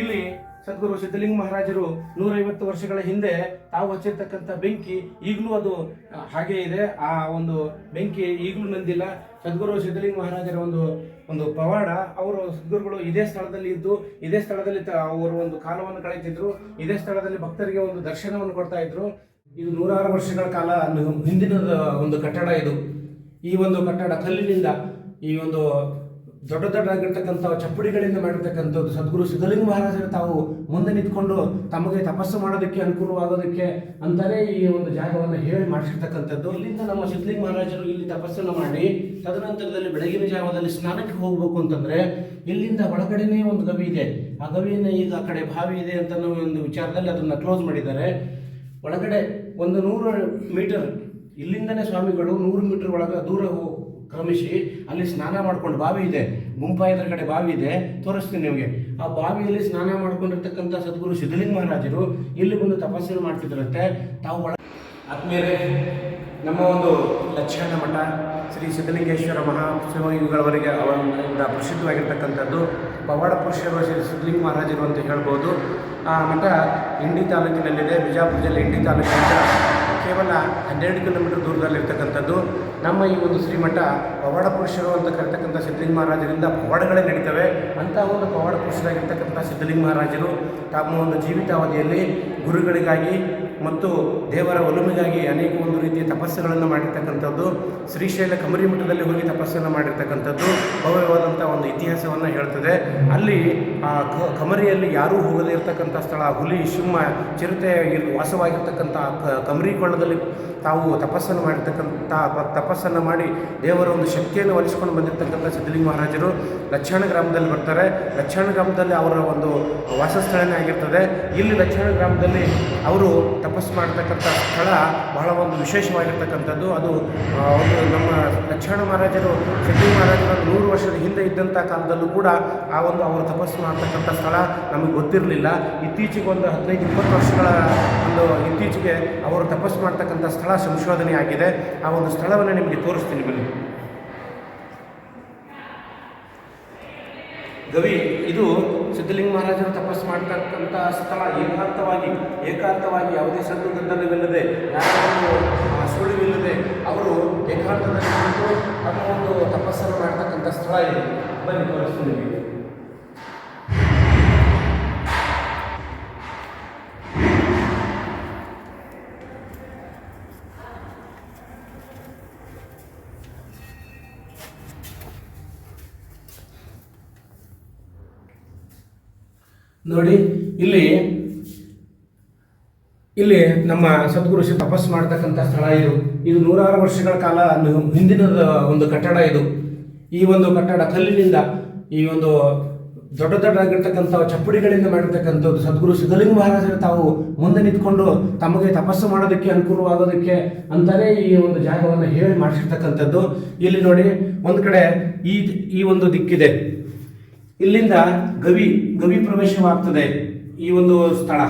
ಇಲ್ಲಿ ಸದ್ಗುರು ಸಿದ್ಧಲಿಂಗ ಮಹಾರಾಜರು ನೂರೈವತ್ತು ವರ್ಷಗಳ ಹಿಂದೆ ತಾವು ಹಚ್ಚಿರ್ತಕ್ಕಂಥ ಬೆಂಕಿ ಈಗಲೂ ಅದು ಹಾಗೇ ಇದೆ. ಆ ಒಂದು ಬೆಂಕಿ ಈಗಲೂ ನಂದಿಲ್ಲ. ಸದ್ಗುರು ಸಿದ್ಧಲಿಂಗ ಮಹಾರಾಜರ ಒಂದು ಒಂದು ಪವಾಡ. ಅವರು ಸದ್ಗುರುಗಳು ಇದೇ ಸ್ಥಳದಲ್ಲಿ ಇದ್ದು, ಇದೇ ಸ್ಥಳದಲ್ಲಿ ಅವರು ಒಂದು ಕಾಲವನ್ನು ಕಳೆಯುತ್ತಿದ್ರು. ಇದೇ ಸ್ಥಳದಲ್ಲಿ ಭಕ್ತರಿಗೆ ಒಂದು ದರ್ಶನವನ್ನು ಕೊಡ್ತಾ ಇದ್ರು. ಇದು ನೂರಾರು ವರ್ಷಗಳ ಕಾಲ ಹಿಂದಿನ ಒಂದು ಕಟ್ಟಡ ಇದು. ಈ ಒಂದು ಕಟ್ಟಡ ಕಲ್ಲಿನಿಂದ ಈ ಒಂದು ದೊಡ್ಡ ದೊಡ್ಡದಾಗಿರ್ತಕ್ಕಂಥ ಚಪ್ಪಡಿಗಳಿಂದ ಮಾಡಿರ್ತಕ್ಕಂಥದ್ದು ಸದ್ಗುರು ಸಿದ್ಧಲಿಂಗ ಮಹಾರಾಜರು ತಾವು ಮುಂದೆ ನಿಂತ್ಕೊಂಡು ತಮಗೆ ತಪಸ್ಸು ಮಾಡೋದಕ್ಕೆ ಅನುಕೂಲವಾಗೋದಕ್ಕೆ ಅಂತಾನೆ ಈ ಒಂದು ಜಾಗವನ್ನು ಹೇಳಿ ಮಾಡಿಸಿರ್ತಕ್ಕಂಥದ್ದು. ಇಲ್ಲಿಂದ ನಮ್ಮ ಸಿದ್ಧಲಿಂಗ ಮಹಾರಾಜರು ಇಲ್ಲಿ ತಪಸ್ಸನ್ನು ಮಾಡಿ ತದನಂತರದಲ್ಲಿ ಬೆಳಗಿನ ಜಾವದಲ್ಲಿ ಸ್ನಾನಕ್ಕೆ ಹೋಗ್ಬೇಕು ಅಂತಂದ್ರೆ ಇಲ್ಲಿಂದ ಒಳಗಡೆನೇ ಒಂದು ಗವಿ ಇದೆ. ಆ ಗವಿಯಿಂದ ಈಗ ಆ ಕಡೆ ಬಾವಿ ಇದೆ ಅಂತ ಒಂದು ವಿಚಾರದಲ್ಲಿ ಅದನ್ನ ಕ್ಲೋಸ್ ಮಾಡಿದ್ದಾರೆ. ಒಳಗಡೆ ಒಂದು ನೂರು ಮೀಟರ್ ಇಲ್ಲಿಂದನೇ ಸ್ವಾಮಿಗಳು ನೂರು ಮೀಟರ್ ಒಳಗೆ ದೂರ ಕ್ರಮಿಸಿ ಅಲ್ಲಿ ಸ್ನಾನ ಮಾಡ್ಕೊಂಡು ಬಾವಿ ಇದೆ. ಗುಂಪಾ ಎದುರುಗಡೆ ಬಾವಿ ಇದೆ. ತೋರಿಸ್ತೀನಿ ನಿಮಗೆ. ಆ ಬಾವಿಯಲ್ಲಿ ಸ್ನಾನ ಮಾಡ್ಕೊಂಡಿರ್ತಕ್ಕಂಥ ಸದ್ಗುರು ಸಿದ್ಧಲಿಂಗ ಮಹಾರಾಜರು ಇಲ್ಲಿ ಬಂದು ತಪಸ್ಸನ್ನು ಮಾಡ್ತಿದ್ರಂತೆ. ತಾವು ಒಳ ಆತ್ಮೀಯರೇ ನಮ್ಮ ಒಂದು ಲಕ್ಷಣ ಮಠ, ಶ್ರೀ ಸಿದ್ಧಲಿಂಗೇಶ್ವರ ಮಹಾಶಿವಯುಗಳವರೆಗೆ ಅವರಿಂದ ಪ್ರಸಿದ್ಧವಾಗಿರ್ತಕ್ಕಂಥದ್ದು ಪವಾಡ ಪುರುಷರು ಶ್ರೀ ಸಿದ್ಧಲಿಂಗ ಮಹಾರಾಜರು ಅಂತ ಹೇಳ್ಬೋದು. ಆ ಮಠ ಇಂಡಿ ತಾಲೂಕಿನಲ್ಲಿದೆ. ಬಿಜಾಪುರ ಜಿಲ್ಲೆ ಇಂಡಿ ತಾಲೂಕಿನಿಂದ ಕೇವಲ ಹನ್ನೆರಡು ಕಿಲೋಮೀಟರ್ ದೂರದಲ್ಲಿರ್ತಕ್ಕಂಥದ್ದು ನಮ್ಮ ಈ ಒಂದು ಶ್ರೀಮಠ ಪವಾಡ ಪುರುಷರು ಅಂತ ಕರೆತಕ್ಕಂಥ ಸಿದ್ಧಲಿಂಗ ಮಹಾರಾಜರಿಂದ ಪವಾಡಗಳೇ ನಡೀತವೆ. ಅಂಥ ಒಂದು ಪವಾಡ ಪುರುಷರಾಗಿರ್ತಕ್ಕಂಥ ಸಿದ್ಧಲಿಂಗ ಮಹಾರಾಜರು ತಮ್ಮ ಒಂದು ಜೀವಿತಾವಧಿಯಲ್ಲಿ ಗುರುಗಳಿಗಾಗಿ ಮತ್ತು ದೇವರ ಒಲುಮೆಗಾಗಿ ಅನೇಕ ಒಂದು ರೀತಿಯ ತಪಸ್ಸುಗಳನ್ನು ಮಾಡಿರ್ತಕ್ಕಂಥದ್ದು. ಶ್ರೀಶೈಲ ಕಮರಿ ಮಠದಲ್ಲಿ ಹೋಗಿ ತಪಸ್ಸನ್ನು ಮಾಡಿರ್ತಕ್ಕಂಥದ್ದು ಭವ್ಯವಾದಂಥ ಒಂದು ಇತಿಹಾಸವನ್ನು ಹೇಳ್ತದೆ. ಅಲ್ಲಿ ಆ ಕಮರಿಯಲ್ಲಿ ಯಾರೂ ಹೋಗದೇ ಇರತಕ್ಕಂಥ ಸ್ಥಳ, ಹುಲಿ, ಸಿಂಹ, ಚಿರತೆ ವಾಸವಾಗಿರ್ತಕ್ಕಂಥ ಕಮರಿ ಕೊಳ್ಳದಲ್ಲಿ ತಾವು ತಪಸ್ಸನ್ನು ಮಾಡಿರ್ತಕ್ಕಂಥ ತಪಸ್ಸನ್ನು ಮಾಡಿ ದೇವರ ಒಂದು ಶಕ್ತಿಯನ್ನು ಒಲಿಸ್ಕೊಂಡು ಬಂದಿರತಕ್ಕಂಥ ಸಿದ್ಧಲಿಂಗ ಮಹಾರಾಜರು ಲಕ್ಷಣ ಗ್ರಾಮದಲ್ಲಿ ಬರ್ತಾರೆ. ಲಕ್ಷಣ ಗ್ರಾಮದಲ್ಲಿ ಅವರ ಒಂದು ವಾಸಸ್ಥಳನೇ ಆಗಿರ್ತದೆ. ಇಲ್ಲಿ ಲಕ್ಷಣ ಗ್ರಾಮದಲ್ಲಿ ಅವರು ತಪಸ್ಸು ಮಾಡ್ತಕ್ಕಂಥ ಸ್ಥಳ ಬಹಳ ಒಂದು ವಿಶೇಷವಾಗಿರ್ತಕ್ಕಂಥದ್ದು. ಅದು ಒಂದು ನಮ್ಮ ಲಕ್ಷಣ ಮಹಾರಾಜರು ಸಿದ್ಧಲಿಂಗ ಮಹಾರಾಜರು ನೂರು ವರ್ಷದ ಹಿಂದೆ ಇದ್ದಂಥ ಕಾಲದಲ್ಲೂ ಕೂಡ ಆ ಒಂದು ಅವರು ತಪಸ್ಸು ಮಾಡ್ತಕ್ಕಂಥ ಸ್ಥಳ ನಮಗೆ ಗೊತ್ತಿರಲಿಲ್ಲ. ಇತ್ತೀಚೆಗೆ ಒಂದು ಹದಿನೈದು, ಇಪ್ಪತ್ತು ವರ್ಷಗಳ ಒಂದು ಇತ್ತೀಚೆಗೆ ಅವರು ತಪಸ್ಸು ಮಾಡ್ತಕ್ಕಂಥ ಸ್ಥಳ ಸಂಶೋಧನೆ ಆಗಿದೆ ಆ ಒಂದು ಸ್ಥಳವನ್ನು ನಿಮಗೆ ತೋರಿಸ್ತೀನಿ ಬನ್ನಿ. ಗವಿ, ಇದು ಸಿದ್ಧಲಿಂಗ ಮಹಾರಾಜರು ತಪಸ್ಸು ಮಾಡ್ತಕ್ಕಂಥ ಸ್ಥಳ ಏಕಾಂತವಾಗಿ ಏಕಾಂತವಾಗಿ ಯಾವುದೇ ಸದ್ದು ಗದ್ದಲವಿಲ್ಲದೆ ಯಾರೊಂದು ಆ, ಸುಳಿವಿಲ್ಲದೆ ಅವರು ಏಕಾಂತದಲ್ಲಿ ತಮ್ಮ ಒಂದು ತಪಸ್ಸನ್ನು ಮಾಡ್ತಕ್ಕಂಥ ಸ್ಥಳ ಇದೆ. ಬನ್ನಿ ತೋರಿಸ್ತೀನಿ ನೋಡಿ, ಇಲ್ಲಿ ಇಲ್ಲಿ ನಮ್ಮ ಸದ್ಗುರು ತಪಸ್ಸು ಮಾಡ್ತಕ್ಕಂಥ ಸ್ಥಳ ಇದು. ಇದು ನೂರಾರು ವರ್ಷಗಳ ಕಾಲ ಹಿಂದಿನ ಒಂದು ಕಟ್ಟಡ ಇದು. ಈ ಒಂದು ಕಟ್ಟಡ ಕಲ್ಲಿನಿಂದ ಈ ಒಂದು ದೊಡ್ಡ ದೊಡ್ಡದಾಗಿರ್ತಕ್ಕಂಥ ಚಪ್ಪಡಿಗಳಿಂದ ಮಾಡಿರ್ತಕ್ಕಂಥದ್ದು ಸದ್ಗುರು ಸಿದ್ಧಲಿಂಗ ಮಹಾರಾಜರು ತಾವು ಮುಂದೆ ನಿಂತ್ಕೊಂಡು ತಮಗೆ ತಪಸ್ಸು ಮಾಡೋದಕ್ಕೆ ಅನುಕೂಲವಾಗೋದಕ್ಕೆ ಅಂತಲೇ ಈ ಒಂದು ಜಾಗವನ್ನು ಹೇಳಿ ಮಾಡಿಸಿರ್ತಕ್ಕಂಥದ್ದು. ಇಲ್ಲಿ ನೋಡಿ, ಒಂದು ಕಡೆ ಈ ಈ ಒಂದು ದಿಕ್ಕಿದೆ. ಇಲ್ಲಿಂದ ಗವಿ ಗವಿ ಪ್ರವೇಶವಾಗ್ತದೆ ಈ ಒಂದು ಸ್ಥಳ.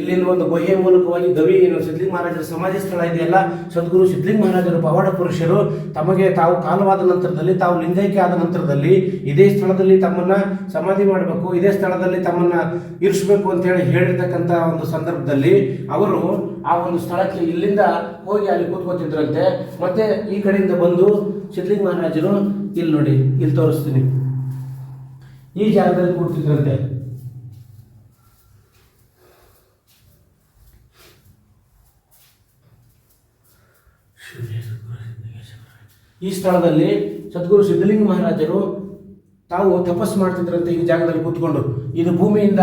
ಇಲ್ಲಿಂದ ಒಂದು ಗುಹೆ ಮೂಲಕವಾಗಿ ಗವಿ ಏನು ಸಿದ್ಧಲಿಂಗ ಮಹಾರಾಜರ ಸಮಾಧಿ ಸ್ಥಳ ಇದೆಯಲ್ಲ ಸದ್ಗುರು ಸಿದ್ಧಲಿಂಗ ಮಹಾರಾಜರು ಪವಾಡ ಪುರುಷರು, ತಮಗೆ ತಾವು ಕಾಲವಾದ ನಂತರದಲ್ಲಿ, ತಾವು ಲಿಂಗೈಕ್ಯ ಆದ ನಂತರದಲ್ಲಿ ಇದೇ ಸ್ಥಳದಲ್ಲಿ ತಮ್ಮನ್ನ ಸಮಾಧಿ ಮಾಡಬೇಕು, ಇದೇ ಸ್ಥಳದಲ್ಲಿ ತಮ್ಮನ್ನ ಇರಿಸಬೇಕು ಅಂತ ಹೇಳಿ ಹೇಳಿರ್ತಕ್ಕಂಥ ಒಂದು ಸಂದರ್ಭದಲ್ಲಿ ಅವರು ಆ ಒಂದು ಸ್ಥಳಕ್ಕೆ ಇಲ್ಲಿಂದ ಹೋಗಿ ಅಲ್ಲಿ ಕೂತ್ಕೋತಿದ್ರಂತೆ. ಮತ್ತೆ ಈ ಕಡೆಯಿಂದ ಬಂದು ಸಿದ್ಧಲಿಂಗ ಮಹಾರಾಜರು, ಇಲ್ಲಿ ನೋಡಿ, ಇಲ್ಲಿ ತೋರಿಸ್ತೀನಿ. ಈ ಜಾಗದಲ್ಲಿ ಕೂಡ್ತಿದ್ರಂತೆ. ಈ ಸ್ಥಳದಲ್ಲಿ ಸದ್ಗುರು ಸಿದ್ಧಲಿಂಗ ಮಹಾರಾಜರು ತಾವು ತಪಸ್ ಮಾಡ್ತಿದ್ರಂತೆ ಈ ಜಾಗದಲ್ಲಿ ಕೂತ್ಕೊಂಡು. ಇದು ಭೂಮಿಯಿಂದ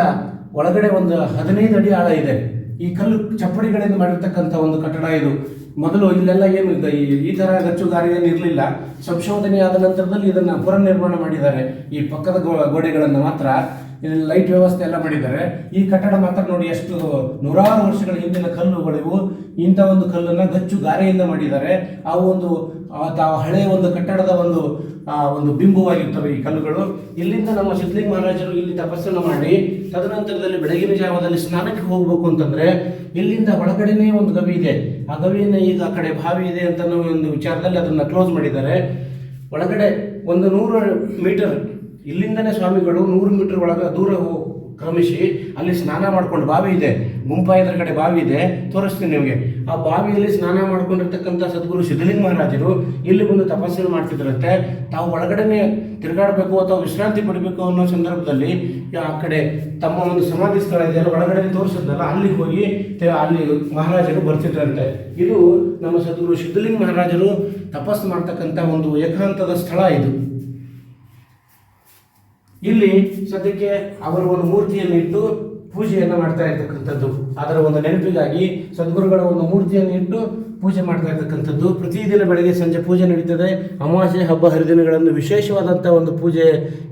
ಒಳಗಡೆ ಒಂದು ಹದಿನೈದು ಅಡಿ ಆಳ ಇದೆ. ಈ ಕಲ್ಲು ಚಪ್ಪಡಿಗಳಿಂದ ಮಾಡಿರ್ತಕ್ಕಂಥ ಒಂದು ಕಟ್ಟಡ ಇದು. ಮೊದಲು ಇಲ್ಲೆಲ್ಲ ಏನು ಈ- ಈ ಥರ ಗಚ್ಚುಗಾರಿ ಏನು ಇರಲಿಲ್ಲ. ಸಂಶೋಧನೆ ಆದ ನಂತರದಲ್ಲಿ ಇದನ್ನು ಪುನರ್ನಿರ್ಮಾಣ ಮಾಡಿದ್ದಾರೆ. ಈ ಪಕ್ಕದ ಗೋಡೆಗಳನ್ನು ಮಾತ್ರ ಇಲ್ಲಿ ಲೈಟ್ ವ್ಯವಸ್ಥೆ ಎಲ್ಲ ಮಾಡಿದ್ದಾರೆ. ಈ ಕಟ್ಟಡ ಮಾತ್ರ ನೋಡಿ ಎಷ್ಟು ನೂರಾರು ವರ್ಷಗಳ ಹಿಂದಿನ ಕಲ್ಲುಗಳಿವು. ಇಂಥ ಒಂದು ಕಲ್ಲನ್ನ ಗಚ್ಚು ಗಾರೆಯಿಂದ ಮಾಡಿದ್ದಾರೆ. ಆ ಒಂದು, ಆ ತ- ಹಳೆಯ ಒಂದು ಕಟ್ಟಡದ ಒಂದು ಒಂದು ಬಿಂಬವಾಗಿರ್ತವೆ ಈ ಕಲ್ಲುಗಳು. ಇಲ್ಲಿಂದ ನಮ್ಮ ಸಿದ್ಧಲಿಂಗ ಮಹಾರಾಜರು ಇಲ್ಲಿ ತಪಸ್ಸನ್ನು ಮಾಡಿ, ತದನಂತರದಲ್ಲಿ ಬೆಳಗಿನ ಜಾವದಲ್ಲಿ ಸ್ನಾನಕ್ಕೆ ಹೋಗಬೇಕು ಅಂತಂದ್ರೆ ಇಲ್ಲಿಂದ ಒಳಗಡೆನೇ ಒಂದು ಗವಿ ಇದೆ. ಆ ಗವಿಯನ್ನು ಈಗ ಆ ಕಡೆ ಬಾವಿ ಇದೆ ಅಂತ ಒಂದು ವಿಚಾರದಲ್ಲಿ ಅದನ್ನ ಕ್ಲೋಸ್ ಮಾಡಿದ್ದಾರೆ. ಒಳಗಡೆ ಒಂದು ನೂರು ಮೀಟರ್ ಇಲ್ಲಿಂದನೇ ಸ್ವಾಮಿಗಳು ನೂರು ಮೀಟರ್ ಒಳಗೆ ದೂರ ಕ್ರಮಿಸಿ ಅಲ್ಲಿ ಸ್ನಾನ ಮಾಡ್ಕೊಂಡು ಬಾವಿ ಇದೆ. ಗುಂಪ ಕಡೆ ಬಾವಿ ಇದೆ. ತೋರಿಸ್ತೀನಿ ನಿಮಗೆ. ಆ ಬಾವಿಯಲ್ಲಿ ಸ್ನಾನ ಮಾಡ್ಕೊಂಡಿರ್ತಕ್ಕಂಥ ಸದ್ಗುರು ಸಿದ್ಧಲಿಂಗ ಮಹಾರಾಜರು ಇಲ್ಲಿ ಬಂದು ತಪಸ್ಸನ್ನು ಮಾಡ್ತಿದ್ರಂತೆ. ತಾವು ಒಳಗಡೆನೆ ತಿರುಗಾಡಬೇಕು ಅಥವಾ ವಿಶ್ರಾಂತಿ ಪಡಿಬೇಕು ಅನ್ನೋ ಸಂದರ್ಭದಲ್ಲಿ ಆ ಕಡೆ ತಮ್ಮ ಒಂದು ಸಮಾಧಿ ಸ್ಥಳ ಇದೆ. ಅಲ್ಲ, ಒಳಗಡೆ ತೋರಿಸಿದ್ನಲ್ಲ ಅಲ್ಲಿಗೆ ಹೋಗಿ ಅಲ್ಲಿ ಮಹಾರಾಜರು ಬರ್ತಿದ್ರಂತೆ. ಇದು ನಮ್ಮ ಸದ್ಗುರು ಸಿದ್ಧಲಿಂಗ ಮಹಾರಾಜರು ತಪಸ್ಸು ಮಾಡ್ತಕ್ಕಂಥ ಒಂದು ಏಕಾಂತದ ಸ್ಥಳ ಇದು. ಇಲ್ಲಿ ಸದ್ಯಕ್ಕೆ ಅವರ ಒಂದು ಮೂರ್ತಿಯನ್ನು ಇಟ್ಟು ಪೂಜೆಯನ್ನು ಮಾಡ್ತಾ ಇರ್ತಕ್ಕಂಥದ್ದು. ಅದರ ಒಂದು ನೆನಪಿಗಾಗಿ ಸದ್ಗುರುಗಳ ಒಂದು ಮೂರ್ತಿಯನ್ನು ಇಟ್ಟು ಪೂಜೆ ಮಾಡ್ತಾ ಇರ್ತಕ್ಕಂಥದ್ದು. ಪ್ರತಿದಿನ ಬೆಳಗ್ಗೆ ಸಂಜೆ ಪೂಜೆ ನಡೀತದೆ. ಅಮಾವಾಸ್ಯೆ, ಹಬ್ಬ ಹರಿದಿನಗಳನ್ನು ವಿಶೇಷವಾದಂಥ ಒಂದು ಪೂಜೆ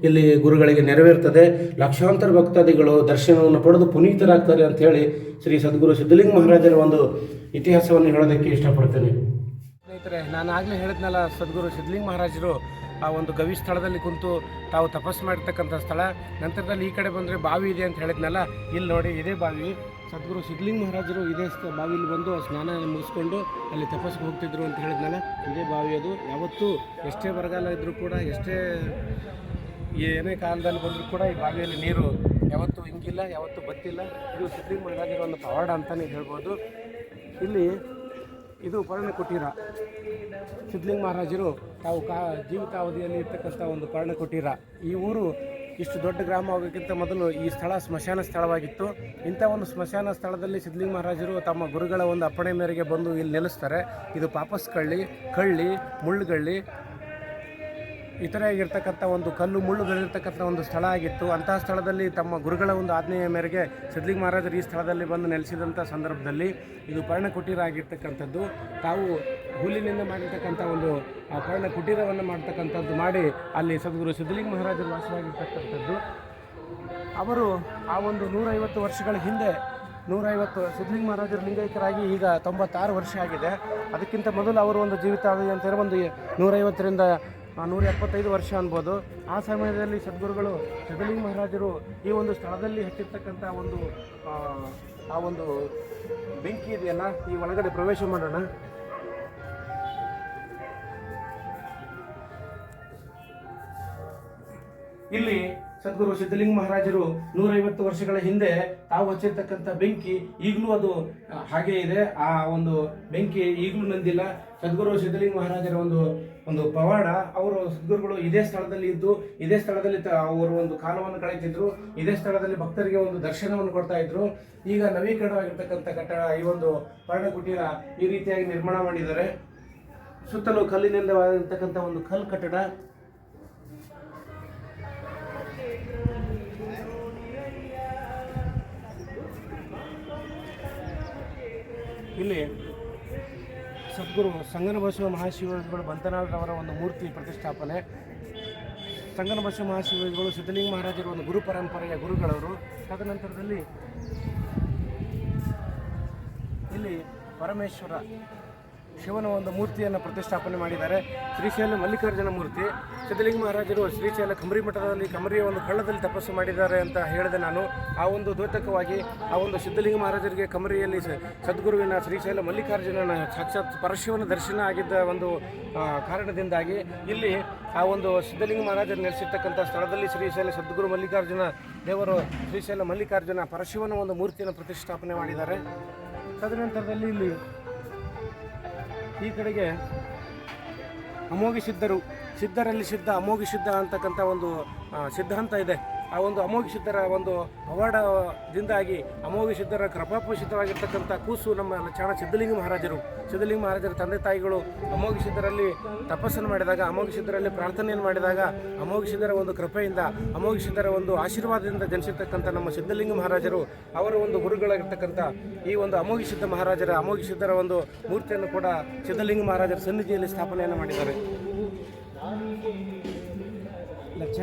ಇಲ್ಲಿ ಗುರುಗಳಿಗೆ ನೆರವೇರ್ತದೆ. ಲಕ್ಷಾಂತರ ಭಕ್ತಾದಿಗಳು ದರ್ಶನವನ್ನು ಪಡೆದು ಪುನೀತರಾಗ್ತಾರೆ ಅಂತ ಹೇಳಿ ಶ್ರೀ ಸದ್ಗುರು ಸಿದ್ಧಲಿಂಗ ಮಹಾರಾಜರ ಒಂದು ಇತಿಹಾಸವನ್ನು ಹೇಳೋದಕ್ಕೆ ಇಷ್ಟಪಡ್ತೇನೆ. ಸ್ನೇಹಿತರೆ, ನಾನು ಆಗಲೇ ಹೇಳಿದ್ನಲ್ಲ, ಸದ್ಗುರು ಸಿದ್ಧಲಿಂಗ ಮಹಾರಾಜರು ಆ ಒಂದು ಗವಿ ಸ್ಥಳದಲ್ಲಿ ಕುಂತು ತಾವು ತಪಸ್ಸು ಮಾಡಿರ್ತಕ್ಕಂಥ ಸ್ಥಳ. ನಂತರದಲ್ಲಿ ಈ ಕಡೆ ಬಂದರೆ ಬಾವಿ ಇದೆ ಅಂತ ಹೇಳಿದ್ನಲ್ಲ, ಇಲ್ಲಿ ನೋಡಿ ಇದೇ ಬಾವಿ. ಸದ್ಗುರು ಸಿದ್ಧಲಿಂಗ ಮಹಾರಾಜರು ಇದೇ ಬಾವಿಲಿ ಬಂದು ಸ್ನಾನ ಮುಗಿಸ್ಕೊಂಡು ಅಲ್ಲಿ ತಪಸ್ಸಿಗೆ ಹೋಗ್ತಿದ್ರು ಅಂತ ಹೇಳಿದ್ನಲ್ಲ, ಇದೇ ಬಾವಿ ಅದು. ಯಾವತ್ತೂ ಎಷ್ಟೇ ಬರಗಾಲ ಇದ್ದರೂ ಕೂಡ, ಎಷ್ಟೇ ಏನೇ ಕಾಲದಲ್ಲಿ ಬಂದರೂ ಕೂಡ ಈ ಬಾವಿಯಲ್ಲಿ ನೀರು ಯಾವತ್ತೂ ಹಿಂಗಿಲ್ಲ ಯಾವತ್ತೂ ಬತ್ತಿಲ್ಲ. ಇದು ಸಿದ್ಧಲಿಂಗ ಮಹಾರಾಜರ ಒಂದು ಪವಾಡ ಅಂತಲೇ ಹೇಳ್ಬೋದು. ಇಲ್ಲಿ ಇದು ಪರ್ಣ ಕುಟೀರ ಸಿದ್ಧಲಿಂಗ ಮಹಾರಾಜರು ತಾವು ಕಾ ಜೀವಿತಾವಧಿಯಲ್ಲಿ ಇರ್ತಕ್ಕಂಥ ಒಂದು ಪರ್ಣ ಕುಟೀರ ಈ ಊರು ಇಷ್ಟು ದೊಡ್ಡ ಗ್ರಾಮ ಆಗೋಕ್ಕಿಂತ ಮೊದಲು ಈ ಸ್ಥಳ ಸ್ಮಶಾನ ಸ್ಥಳವಾಗಿತ್ತು. ಇಂಥ ಒಂದು ಸ್ಮಶಾನ ಸ್ಥಳದಲ್ಲಿ ಸಿದ್ಧಲಿಂಗ ಮಹಾರಾಜರು ತಮ್ಮ ಗುರುಗಳ ಒಂದು ಅಪ್ಪಣೆ ಮೇರೆಗೆ ಬಂದು ಇಲ್ಲಿ ನೆಲೆಸ್ತಾರೆ. ಇದು ಪಾಪಸ್ ಕಳ್ಳಿ ಕಳ್ಳಿ, ಮುಳ್ಳುಗಳ್ಳಿ ಇತರೆಯಾಗಿರ್ತಕ್ಕಂಥ ಒಂದು ಕಲ್ಲು ಮುಳ್ಳುಗಳಿರ್ತಕ್ಕಂಥ ಒಂದು ಸ್ಥಳ ಆಗಿತ್ತು. ಅಂತಹ ಸ್ಥಳದಲ್ಲಿ ತಮ್ಮ ಗುರುಗಳ ಒಂದು ಆಜ್ಞೆಯ ಮೇರೆಗೆ ಸಿದ್ಧಲಿಂಗ ಮಹಾರಾಜರು ಈ ಸ್ಥಳದಲ್ಲಿ ಬಂದು ನೆಲೆಸಿದಂಥ ಸಂದರ್ಭದಲ್ಲಿ ಇದು ಪರ್ಣ ಕುಟೀರ ತಾವು ಹುಲ್ಲಿನಿಂದ ಮಾಡಿರ್ತಕ್ಕಂಥ ಒಂದು ಪರ್ಣ ಕುಟೀರವನ್ನು ಮಾಡ್ತಕ್ಕಂಥದ್ದು ಮಾಡಿ ಅಲ್ಲಿ ಸದ್ಗುರು ಸಿದ್ಧಲಿಂಗ ಮಹಾರಾಜರು ವಾಸವಾಗಿರ್ತಕ್ಕಂಥದ್ದು. ಅವರು ಆ ಒಂದು ನೂರೈವತ್ತು ವರ್ಷಗಳ ಹಿಂದೆ, ನೂರೈವತ್ತು ಸಿದ್ಧಲಿಂಗ ಮಹಾರಾಜರು ಲಿಂಗೈಕ್ಯರಾಗಿ ಈಗ ತೊಂಬತ್ತಾರು ವರ್ಷ ಆಗಿದೆ. ಅದಕ್ಕಿಂತ ಮೊದಲು ಅವರು ಒಂದು ಜೀವಿತಾವಧಿ ಅಂತೇಳಿ ಒಂದು ನೂರೈವತ್ತರಿಂದ ನೂರ ಎಪ್ಪತ್ತೈದು ವರ್ಷ ಅನ್ಬೋದು. ಆ ಸಮಯದಲ್ಲಿ ಸದ್ಗುರುಗಳು ಜಗಲಿಂಗ ಮಹಾರಾಜರು ಈ ಒಂದು ಸ್ಥಳದಲ್ಲಿ ಹಚ್ಚಿರ್ತಕ್ಕಂಥ ಒಂದು ಆ, ಒಂದು ಬೆಂಕಿ ಇದೆಯಲ್ಲ ಈ ಒಳಗಡೆ ಪ್ರವೇಶ ಮಾಡೋಣ. ಇಲ್ಲಿ ಸದ್ಗುರು ಸಿದ್ಧಲಿಂಗ ಮಹಾರಾಜರು ನೂರೈವತ್ತು ವರ್ಷಗಳ ಹಿಂದೆ ತಾವು ಹಚ್ಚಿರ್ತಕ್ಕಂಥ ಬೆಂಕಿ ಈಗಲೂ ಅದು ಹಾಗೇ ಇದೆ. ಆ ಒಂದು ಬೆಂಕಿ ಈಗಲೂ ನಂದಿಲ್ಲ. ಸದ್ಗುರು ಸಿದ್ಧಲಿಂಗ ಮಹಾರಾಜರ ಒಂದು ಒಂದು ಪವಾಡ. ಅವರು ಸದ್ಗುರುಗಳು ಇದೇ ಸ್ಥಳದಲ್ಲಿ ಇದ್ದು, ಇದೇ ಸ್ಥಳದಲ್ಲಿ ಅವರು ಒಂದು ಕಾಲವನ್ನು ಕಳೆಯುತ್ತಿದ್ರು. ಇದೇ ಸ್ಥಳದಲ್ಲಿ ಭಕ್ತರಿಗೆ ಒಂದು ದರ್ಶನವನ್ನು ಕೊಡ್ತಾ ಇದ್ರು. ಈಗ ನವೀಕರಣವಾಗಿರ್ತಕ್ಕಂಥ ಕಟ್ಟಡ, ಈ ಒಂದು ಪರ್ಣಕುಟೀರ ಈ ರೀತಿಯಾಗಿ ನಿರ್ಮಾಣ ಮಾಡಿದ್ದಾರೆ. ಸುತ್ತಲೂ ಕಲ್ಲಿನಿಂದ ಒಂದು ಕಲ್ಲು ಕಟ್ಟಡ. ಇಲ್ಲಿ ಸದ್ಗುರು ಸಂಗನ ಬಸವ ಮಹಾಶಿವಗಳು ಬಂತನಾಳರವರ ಒಂದು ಮೂರ್ತಿ ಪ್ರತಿಷ್ಠಾಪನೆ. ಸಂಗನ ಬಸವ ಮಹಾಶಿವಗಳು ಸಿದ್ಧಲಿಂಗ ಮಹಾರಾಜರ ಒಂದು ಗುರು ಪರಂಪರೆಯ ಗುರುಗಳವರು. ತದನಂತರದಲ್ಲಿ ಇಲ್ಲಿ ಪರಮೇಶ್ವರ ಶಿವನ ಒಂದು ಮೂರ್ತಿಯನ್ನು ಪ್ರತಿಷ್ಠಾಪನೆ ಮಾಡಿದ್ದಾರೆ. ಶ್ರೀಶೈಲ ಮಲ್ಲಿಕಾರ್ಜುನ ಮೂರ್ತಿ. ಸಿದ್ಧಲಿಂಗ ಮಹಾರಾಜರು ಶ್ರೀಶೈಲ ಕಮರಿ ಮಠದಲ್ಲಿ ಕಮರಿಯ ಒಂದು ಕಳ್ಳದಲ್ಲಿ ತಪಸ್ಸು ಮಾಡಿದ್ದಾರೆ ಅಂತ ಹೇಳಿದೆ ನಾನು. ಆ ಒಂದು ದ್ಯೋತಕವಾಗಿ ಆ ಒಂದು ಸಿದ್ಧಲಿಂಗ ಮಹಾರಾಜರಿಗೆ ಕಮರಿಯಲ್ಲಿ ಸದ್ಗುರುವಿನ ಶ್ರೀಶೈಲ ಮಲ್ಲಿಕಾರ್ಜುನನ ಸಾಕ್ಷಾತ್ ಪರಶಿವನ ದರ್ಶನ ಆಗಿದ್ದ ಒಂದು ಕಾರಣದಿಂದಾಗಿ ಇಲ್ಲಿ ಆ ಒಂದು ಸಿದ್ಧಲಿಂಗ ಮಹಾರಾಜರು ನೆಲೆಸಿರ್ತಕ್ಕಂಥ ಸ್ಥಳದಲ್ಲಿ ಶ್ರೀಶೈಲ ಸದ್ಗುರು ಮಲ್ಲಿಕಾರ್ಜುನ ದೇವರು ಶ್ರೀಶೈಲ ಮಲ್ಲಿಕಾರ್ಜುನ ಪರಶಿವನ ಒಂದು ಮೂರ್ತಿಯನ್ನು ಪ್ರತಿಷ್ಠಾಪನೆ ಮಾಡಿದ್ದಾರೆ. ತದನಂತರದಲ್ಲಿ ಇಲ್ಲಿ ಈ ಕಡೆಗೆ ಅಮೋಘಿ ಸಿದ್ಧರು ಸಿದ್ಧರಲ್ಲಿ ಸಿದ್ಧ ಅಮೋಘಿ ಸಿದ್ಧ ಅಂತಕ್ಕಂಥ ಒಂದು ಸಿದ್ಧಾಂತ ಇದೆ. ಆ ಒಂದು ಅಮೋಘ ಸಿದ್ಧರ ಒಂದು ಪವಾಡದಿಂದಾಗಿ ಅಮೋಘ ಸಿದ್ಧರ ಕೃಪಾಪೋಷಿತವಾಗಿರ್ತಕ್ಕಂಥ ಕೂಸು ನಮ್ಮ ಚಾಣ ಸಿದ್ಧಲಿಂಗ ಮಹಾರಾಜರು. ಸಿದ್ಧಲಿಂಗ ಮಹಾರಾಜರ ತಂದೆ ತಾಯಿಗಳು ಅಮೋಘ ಸಿದ್ಧರಲ್ಲಿ ತಪಸ್ಸನ್ನು ಮಾಡಿದಾಗ ಅಮೋಘ ಸಿದ್ಧರಲ್ಲಿ ಪ್ರಾರ್ಥನೆಯನ್ನು ಮಾಡಿದಾಗ ಅಮೋಘ ಸಿದ್ಧರ ಒಂದು ಕೃಪೆಯಿಂದ ಅಮೋಘ ಸಿದ್ಧರ ಒಂದು ಆಶೀರ್ವಾದದಿಂದ ಜನಿಸಿರ್ತಕ್ಕಂಥ ನಮ್ಮ ಸಿದ್ಧಲಿಂಗ ಮಹಾರಾಜರು ಅವರ ಒಂದು ಗುರುಗಳಾಗಿರ್ತಕ್ಕಂಥ ಈ ಒಂದು ಅಮೋಘ ಸಿದ್ಧ ಮಹಾರಾಜರ ಅಮೋಘ ಸಿದ್ಧರ ಒಂದು ಮೂರ್ತಿಯನ್ನು ಕೂಡ ಸಿದ್ಧಲಿಂಗ ಮಹಾರಾಜರ ಸನ್ನಿಧಿಯಲ್ಲಿ ಸ್ಥಾಪನೆಯನ್ನು ಮಾಡಿದ್ದಾರೆ.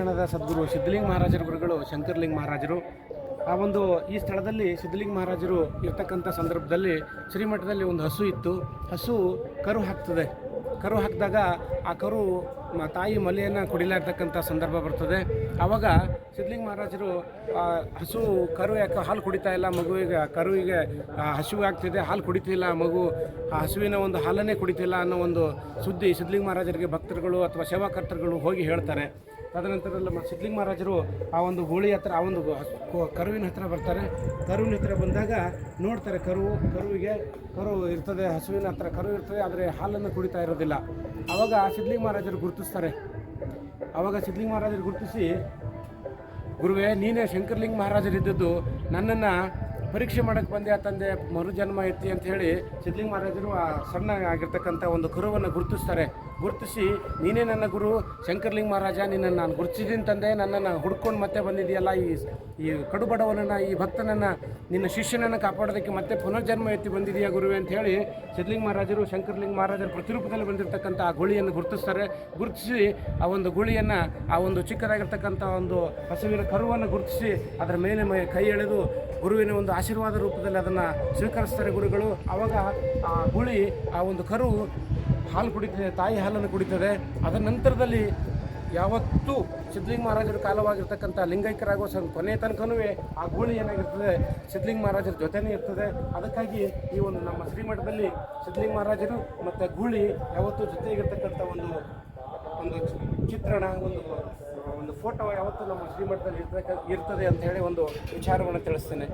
ಲಕ್ಷಣದ ಸದ್ಗುರು, ಸಿದ್ಧಲಿಂಗ ಮಹಾರಾಜರ ಗುರುಗಳು, ಶಂಕರಲಿಂಗ ಮಹಾರಾಜರು. ಆ ಒಂದು ಈ ಸ್ಥಳದಲ್ಲಿ ಸಿದ್ಧಲಿಂಗ ಮಹಾರಾಜರು ಇರ್ತಕ್ಕಂಥ ಸಂದರ್ಭದಲ್ಲಿ ಶ್ರೀಮಠದಲ್ಲಿ ಒಂದು ಹಸು ಇತ್ತು. ಹಸು ಕರು ಹಾಕ್ತದೆ. ಕರು ಹಾಕಿದಾಗ ಆ ಕರು ತಾಯಿ ಮಲೆಯನ್ನು ಕುಡಿಲಾರ್ತಕ್ಕಂಥ ಸಂದರ್ಭ ಬರ್ತದೆ. ಆವಾಗ ಸಿದ್ಧಲಿಂಗ ಮಹಾರಾಜರು ಹಸು ಕರು ಯಾಕೆ ಹಾಲು ಕುಡಿತಾ ಇಲ್ಲ, ಮಗುವಿಗೆ ಕರುವಿಗೆ ಹಸಿವು ಆಗ್ತಿದೆ, ಹಾಲು ಕುಡಿತಿಲ್ಲ ಮಗು ಆ ಹಸುವಿನ ಒಂದು ಹಾಲನ್ನೇ ಕುಡಿತಿಲ್ಲ ಅನ್ನೋ ಒಂದು ಸುದ್ದಿ ಸಿದ್ಧಲಿಂಗ ಮಹಾರಾಜರಿಗೆ ಭಕ್ತರುಗಳು ಅಥವಾ ಸೇವಾಕರ್ತರುಗಳು ಹೋಗಿ ಹೇಳ್ತಾರೆ. ತದನಂತರ ನಮ್ಮ ಸಿದ್ಲಿಂಗ ಮಹಾರಾಜರು ಆ ಒಂದು ಗೋಳಿ ಹತ್ರ, ಆ ಒಂದು ಕರುವಿನ ಹತ್ರ ಬರ್ತಾರೆ. ಕರುವಿನ ಹತ್ರ ಬಂದಾಗ ನೋಡ್ತಾರೆ, ಕರು ಕರುವಿಗೆ ಕರು ಇರ್ತದೆ, ಹಸುವಿನ ಹತ್ರ ಕರು ಇರ್ತದೆ, ಆದರೆ ಹಾಲನ್ನು ಕುಡಿತಾ ಇರೋದಿಲ್ಲ. ಆವಾಗ ಸಿದ್ಲಿಂಗ ಮಹಾರಾಜರು ಗುರುತಿಸ್ತಾರೆ. ಆವಾಗ ಸಿದ್ಲಿಂಗ ಮಹಾರಾಜರು ಗುರುತಿಸಿ, ಗುರುವೇ, ನೀನೇ ಶಂಕರ್ಲಿಂಗ ಮಹಾರಾಜರಿದ್ದದ್ದು ನನ್ನನ್ನು ಪರೀಕ್ಷೆ ಮಾಡಕ್ಕೆ ಬಂದೆ ತಂದೆ ಮರುಜನ್ಮ ಎತ್ತಿ ಅಂತ ಹೇಳಿ ಸಿದ್ಲಿಂಗ ಮಹಾರಾಜರು ಆ ಸಣ್ಣ ಆಗಿರ್ತಕ್ಕಂಥ ಒಂದು ಕರುವನ್ನು ಗುರುತಿಸ್ತಾರೆ. ಗುರುತಿಸಿ, ನೀನೇ ನನ್ನ ಗುರು, ಶಂಕರ್ಲಿಂಗ ಮಹಾರಾಜ, ನಿನ್ನನ್ನು ನಾನು ಗುರುತಿಸಿದ್ದೀನಿ ತಂದೆ, ನನ್ನನ್ನು ಹುಡ್ಕೊಂಡು ಮತ್ತೆ ಬಂದಿದೆಯಲ್ಲ ಈ ಈ ಕಡುಬಡವನನ್ನು ಈ ಭಕ್ತನನ್ನು, ನಿನ್ನ ಶಿಷ್ಯನನ್ನು ಕಾಪಾಡೋದಕ್ಕೆ ಮತ್ತೆ ಪುನರ್ಜನ್ಮ ಎತ್ತಿ ಬಂದಿದೆಯಾ ಗುರುವೆ ಅಂತ ಹೇಳಿ ಸಿದ್ಲಿಂಗ ಮಹಾರಾಜರು, ಶಂಕರ್ಲಿಂಗ ಮಹಾರಾಜರ ಪ್ರತಿರೂಪದಲ್ಲಿ ಬಂದಿರತಕ್ಕಂಥ ಆ ಗುಳಿಯನ್ನು ಗುರುತಿಸ್ತಾರೆ. ಗುರುತಿಸಿ ಆ ಒಂದು ಗುಳಿಯನ್ನು, ಆ ಒಂದು ಚಿಕ್ಕದಾಗಿರ್ತಕ್ಕಂಥ ಒಂದು ಹಸುವಿನ ಕರುವನ್ನು ಗುರುತಿಸಿ, ಅದರ ಮೇಲೆ ಕೈ ಎಳೆದು ಗುರುವಿನ ಒಂದು ಆಶೀರ್ವಾದ ರೂಪದಲ್ಲಿ ಅದನ್ನು ಸ್ವೀಕರಿಸ್ತಾರೆ ಗುರುಗಳು. ಆವಾಗ ಆ ಗುಳಿ ಆ, ಒಂದು ಕರು ಹಾಲು ಕುಡಿತದೆ, ತಾಯಿ ಹಾಲನ್ನು ಕುಡಿತದೆ. ಅದರ ನಂತರದಲ್ಲಿ ಯಾವತ್ತೂ ಸಿದ್ಧಲಿಂಗ ಮಹಾರಾಜರ ಕಾಲವಾಗಿರ್ತಕ್ಕಂಥ ಲಿಂಗೈಕ್ಯರಾಗುವ ಸಹ ಕೊನೆಯ ತನಕನೂ ಆ ಗೂಳಿ ಏನಾಗಿರ್ತದೆ, ಸಿದ್ಧಲಿಂಗ ಮಹಾರಾಜರ ಜೊತೆನೇ ಇರ್ತದೆ. ಅದಕ್ಕಾಗಿ ಈ ಒಂದು ನಮ್ಮ ಶ್ರೀಮಠದಲ್ಲಿ ಸಿದ್ಧಲಿಂಗ ಮಹಾರಾಜರು ಮತ್ತು ಗೂಳಿ ಯಾವತ್ತೂ ಜೊತೆಗಿರ್ತಕ್ಕಂಥ ಒಂದು ಒಂದು ಚಿತ್ರಣ, ಒಂದು ಒಂದು ಫೋಟೋ ಯಾವತ್ತೂ ನಮ್ಮ ಶ್ರೀಮಠದಲ್ಲಿ ಇರ್ತಕ್ಕ, ಇರ್ತದೆ ಅಂತ ಹೇಳಿ ಒಂದು ವಿಚಾರವನ್ನು ತಿಳಿಸ್ತೇನೆ.